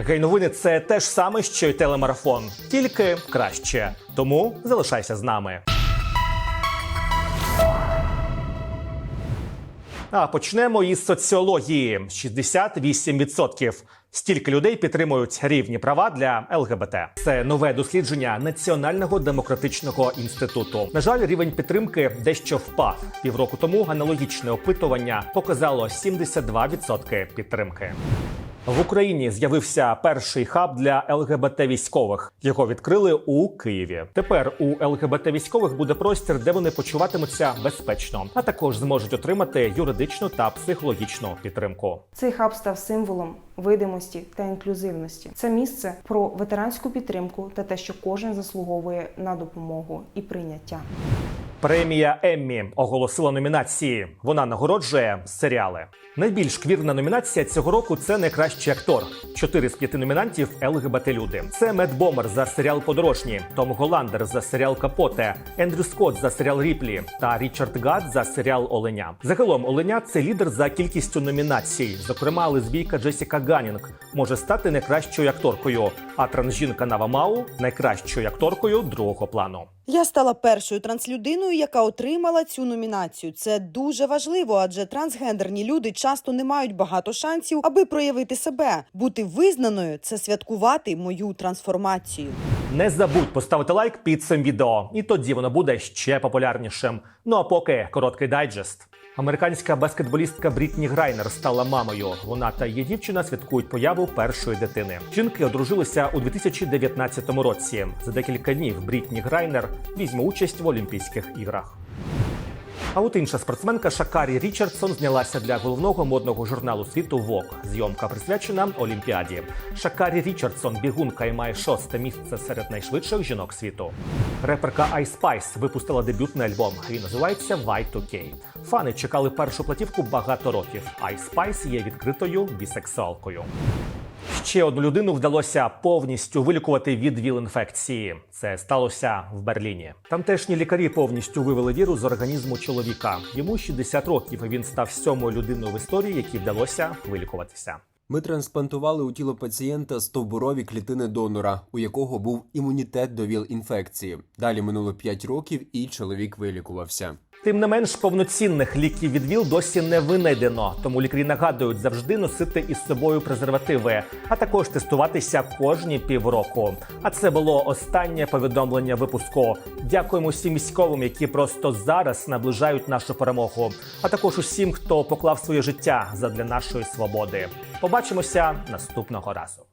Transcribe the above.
Гей-новини це те ж саме, що й телемарафон, тільки краще. Тому залишайся з нами. А почнемо із соціології: 68%. Стільки людей підтримують рівні права для ЛГБТ. Це нове дослідження Національного демократичного інституту. На жаль, рівень підтримки дещо впав. Півроку тому аналогічне опитування показало 72% підтримки. В Україні з'явився перший хаб для ЛГБТ військових. Його відкрили у Києві. Тепер у ЛГБТ військових буде простір, де вони почуватимуться безпечно, а також зможуть отримати юридичну та психологічну підтримку. Цей хаб став символом видимості та інклюзивності. Це місце про ветеранську підтримку та те, що кожен заслуговує на допомогу і прийняття. Премія Еммі оголосила номінації. Вона нагороджує серіали. Найбільш квірна номінація цього року це найкращий актор. Чотири з п'яти номінантів ЛГБТ люди. Це Мед Бомер за серіал Подорожні, Том Голландер за серіал Капоте, Ендрю Скотт за серіал Ріплі та Річард Гад за серіал Оленя. Загалом Оленя це лідер за кількістю номінацій. Зокрема, лесбійка Джесіка Ганінг може стати найкращою акторкою, а трансжінка Нава Мау найкращою акторкою другого плану. Я стала першою транслюдиною, яка отримала цю номінацію. Це дуже важливо, адже трансгендерні люди часто не мають багато шансів, аби проявити себе. Бути визнаною це святкувати мою трансформацію. Не забудь поставити лайк під цим відео, і тоді воно буде ще популярнішим. Ну а поки короткий дайджест. Американська баскетболістка Брітні Грайнер стала мамою. Вона та її дівчина святкують появу першої дитини. Жінки одружилися у 2019 році. За декілька днів Брітні Грайнер візьме участь в Олімпійських іграх. А от інша спортсменка Шакарі Річардсон знялася для головного модного журналу світу Vogue. Зйомка присвячена Олімпіаді. Шакарі Річардсон бігунка і має шосте місце серед найшвидших жінок світу. Реперка Ice Spice випустила дебютний альбом. Він називається Y2K. Фани чекали першу платівку багато років. Ice Spice є відкритою бісексуалкою. Ще одну людину вдалося повністю вилікувати від ВІЛ-інфекції. Це сталося в Берліні. Тамтешні лікарі повністю вивели вірус з організму чоловіка. Йому 60 років. Він став сьомою людиною в історії, якій вдалося вилікуватися. Ми трансплантували у тіло пацієнта стовбурові клітини донора, у якого був імунітет до ВІЛ-інфекції. Далі минуло 5 років, і чоловік вилікувався. Тим не менш, повноцінних ліків від ВІЛ досі не винайдено, тому лікарі нагадують завжди носити із собою презервативи, а також тестуватися кожні півроку. А це було останнє повідомлення випуску. Дякуємо всім військовим, які просто зараз наближають нашу перемогу, а також усім, хто поклав своє життя задля нашої свободи. Побачимося наступного разу.